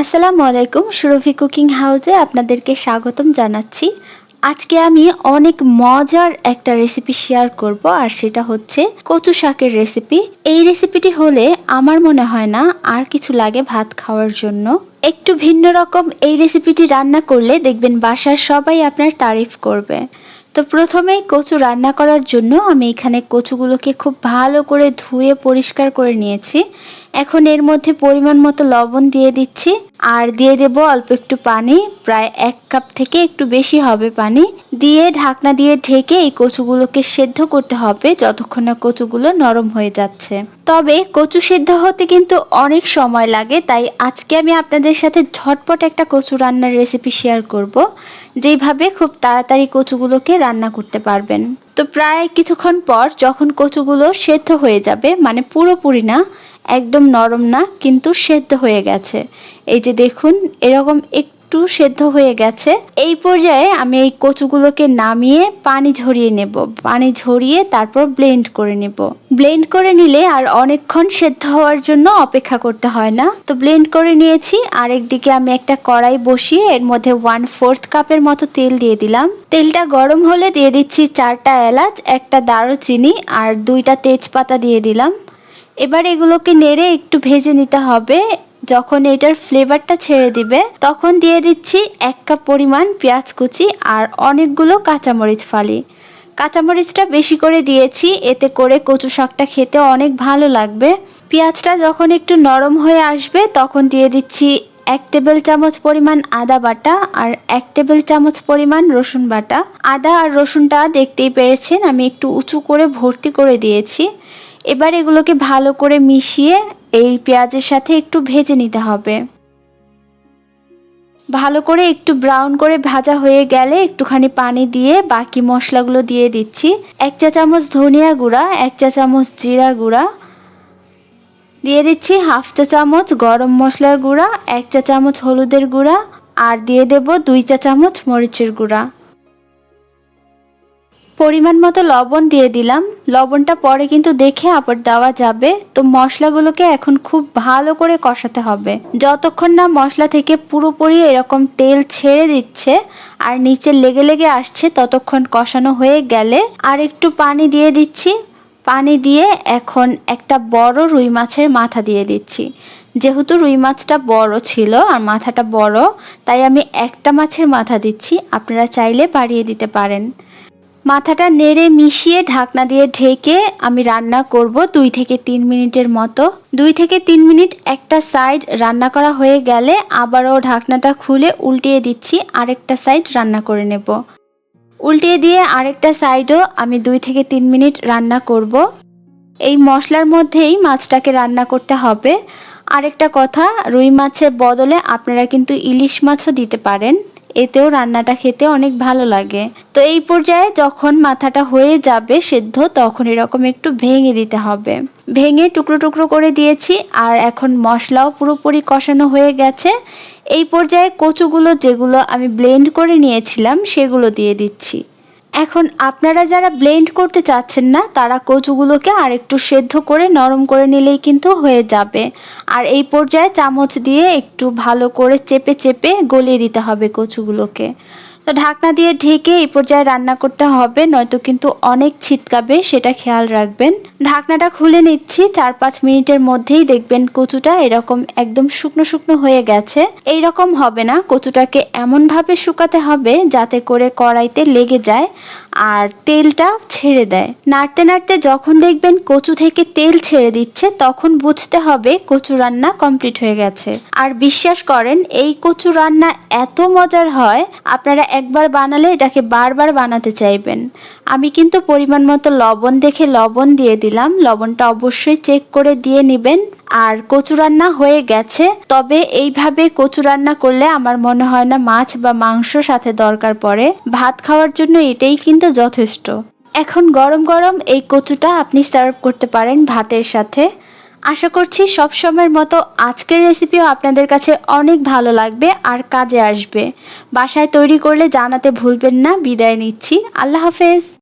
আসসালামু আলাইকুম, সুরভি কুকিং হাউসে আপনাদেরকে স্বাগতম জানাচ্ছি। আজকে আমি অনেক মজার একটা রেসিপি শেয়ার করব, আর সেটা হচ্ছে কচু শাকের রেসিপি। এই রেসিপিটি হলে আমার মনে হয় না আর কিছু লাগে ভাত খাওয়ার জন্য। একটু ভিন্ন রকম এই রেসিপিটি রান্না করলে দেখবেন বাসার সবাই আপনার তারিফ করবে। তো প্রথমেই কচু রান্না করার জন্য আমি এখানে কচুগুলোকে খুব ভালো করে ধুয়ে পরিষ্কার করে নিয়েছি। এখন এর মধ্যে পরিমাণ মতো লবণ দিয়ে দিচ্ছি। আর দিয়ে দেব অল্প একটু পানি, প্রায় এক কাপ থেকে একটু বেশি হবে পানি। দিয়ে ঢাকনা দিয়ে ঢেকে এই কচুগুলোকে সেদ্ধ করতে হবে যতক্ষণ না কচুগুলো নরম হয়ে যাচ্ছে। তবে কচু সেদ্ধ হতে কিন্তু অনেক সময় লাগে, তাই আজকে আমি আপনাদের সাথে ঝটপট একটা কচু রান্নার রেসিপি শেয়ার করব, যেইভাবে খুব তাড়াতাড়ি কচুগুলোকে রান্না করতে পারবেন। তো প্রায় কিছুক্ষণ পর যখন কচুগুলো সেদ্ধ হয়ে যাবে মানে পুরোপুরি না, একদম নরম না, কিন্তু সেদ্ধ হয়ে গেছে। এই যে দেখুন, এরকম একটু সেদ্ধ হয়ে গেছে। এই পর্যায়ে আমি এই কচুগুলোকে নামিয়ে পানি ঝরিয়ে নেব। পানি ঝরিয়ে তারপর ব্লেন্ড করে নেব। ব্লেন্ড করে নিলে আর অনেকক্ষণ সেদ্ধ হওয়ার জন্য অপেক্ষা করতে হয় না। তো ব্লেন্ড করে নিয়েছি। আরেকদিকে আমি একটা কড়াই বসিয়ে এর মধ্যে ওয়ান ফোর্থ কাপের মতো তেল দিয়ে দিলাম। তেলটা গরম হলে দিয়ে দিচ্ছি চারটা এলাচ, একটা দারুচিনি আর দুইটা তেজপাতা দিয়ে দিলাম। এবার এগুলোকে নেড়ে একটু ভেজে নিতে হবে। যখন এটার ফ্লেভারটা ছেড়ে দিবে, তখন দিয়ে দিচ্ছি এক কাপ পরিমাণ পেঁয়াজ কুচি আর অনেকগুলো কাঁচামরিচ ফালি। কাঁচামরিচটা বেশি করে দিয়েছি, এতে করে কচু শাকটা খেতে অনেক ভালো লাগবে। পেঁয়াজটা যখন একটু নরম হয়ে আসবে, তখন দিয়ে দিচ্ছি এক টেবিল চামচ পরিমাণ আদা বাটা আর এক টেবিল চামচ পরিমাণ রসুন বাটা। আদা আর রসুনটা দেখতেই পেরেছেন, আমি একটু উঁচু করে ভর্তি করে দিয়েছি। এবার এগুলোকে ভালো করে মিশিয়ে এই পেঁয়াজের সাথে একটু ভেজে নিতে হবে। ভালো করে একটু ব্রাউন করে ভাজা হয়ে গেলে একটুখানি পানি দিয়ে বাকি মশলাগুলো দিয়ে দিচ্ছি। এক চা চামচ ধনিয়া গুঁড়া, এক চা চামচ জিরা গুঁড়া। দিয়ে দিচ্ছি হাফ চা চামচ গরম মশলার গুঁড়া, এক চা চামচ হলুদের গুঁড়া আর দিয়ে দেব দুই চা চামচ মরিচের গুঁড়া। পরিমাণ মতো লবণ দিয়ে দিলাম। লবণটা পরে কিন্তু দেখে আবার দেওয়া যাবে। তো মশলাগুলোকে এখন খুব ভালো করে কষাতে হবে। যতক্ষণ না মশলা থেকে পুরোপুরি এরকম তেল ছেড়ে দিচ্ছে আর নিচে লেগে লেগে আসছে, ততক্ষণ কষানো হয়ে গেলে আর একটু পানি দিয়ে দিচ্ছি। পানি দিয়ে এখন একটা বড় রুই মাছের মাথা দিয়ে দিচ্ছি। যেহেতু রুই মাছটা বড় ছিল আর মাথাটা বড়, তাই আমি একটা মাছের মাথা দিচ্ছি। আপনারা চাইলে বাড়িয়ে দিতে পারেন। মাথাটা নেড়ে মিশিয়ে ঢাকনা দিয়ে ঢেকে আমি রান্না করব দুই থেকে তিন মিনিটের মতো। দুই থেকে তিন মিনিট একটা সাইড রান্না করা হয়ে গেলে আবারও ঢাকনাটা খুলে উল্টিয়ে দিচ্ছি, আরেকটা সাইড রান্না করে নেব। উল্টিয়ে দিয়ে আরেকটা সাইডও আমি দুই থেকে তিন মিনিট রান্না করব। এই মশলার মধ্যেই মাছটাকে রান্না করতে হবে। আরেকটা কথা, রুই মাছের বদলে আপনারা কিন্তু ইলিশ মাছও দিতে পারেন। এতেও রান্নাটা খেতে অনেক ভালো লাগে। তো এই পর্যায়ে যখন মাথাটা হয়ে যাবে সেদ্ধ, তখন এরকম একটু ভেঙে দিতে হবে। ভেঙে টুকরো টুকরো করে দিয়েছি, আর এখন মশলাও পুরোপুরি কষানো হয়ে গেছে। এই পর্যায়ে কচুগুলো যেগুলো আমি ব্লেন্ড করে নিয়েছিলাম, সেগুলো দিয়ে দিচ্ছি। এখন আপনারা যারা ব্লেন্ড করতে চাচ্ছেন না, তারা কচুগুলোকে আর একটু সেদ্ধ করে নরম করে নিলেই কিন্তু হয়ে যাবে। আর এই পর্যায়ে চামচ দিয়ে একটু ভালো করে চেপে চেপে গলিয়ে দিতে হবে কচুগুলোকে। তো ঢাকনা দিয়ে ঢেকে এই পর্যায়ে রান্না করতে হবে, নয়তো কিন্তু অনেক ছিটকাবে, সেটা খেয়াল রাখবেন। ঢাকনাটা খুলে নিচ্ছি, চার পাঁচ মিনিটের মধ্যেই দেখবেন কচুটা এরকম একদম শুকনো শুকনো হয়ে গেছে। এই রকম হবে না, কচুটাকে এমনভাবে শুকাতে হবে যাতে করে কড়াইতে লেগে যায় আর তেলটা ছেড়ে দেয়। নাড়তে নাড়তে যখন দেখবেন কচু থেকে তেল ছেড়ে দিচ্ছে, তখন বুঝতে হবে কচু রান্না কমপ্লিট হয়ে গেছে। আর বিশ্বাস করেন, এই কচু রান্না এত মজার হয়, আপনারা একবার বানালে এটাকে বারবার বানাতে চাইবেন। আমি কিন্তু পরিমাণ মতো লবণ দেখে লবণ দিয়ে দিলাম। লবণটা অবশ্যই চেক করে দিয়ে নেবেন। আর কচু রান্না হয়ে গেছে। তবে এইভাবে কচু রান্না করলে আমার মনে হয় না মাছ বা মাংস সাথে দরকার পড়ে। ভাত খাওয়ার জন্য এটাই কিন্তু যথেষ্ট। এখন গরম গরম এই কচুটা আপনি সার্ভ করতে পারেন ভাতের সাথে। আশা করছি সব সময়ের মতো আজকের রেসিপিও আপনাদের কাছে অনেক ভালো লাগবে আর কাজে আসবে। বাসায় তৈরি করলে জানাতে ভুলবেন না, বিদায় নিচ্ছি। আল্লাহ হাফেজ।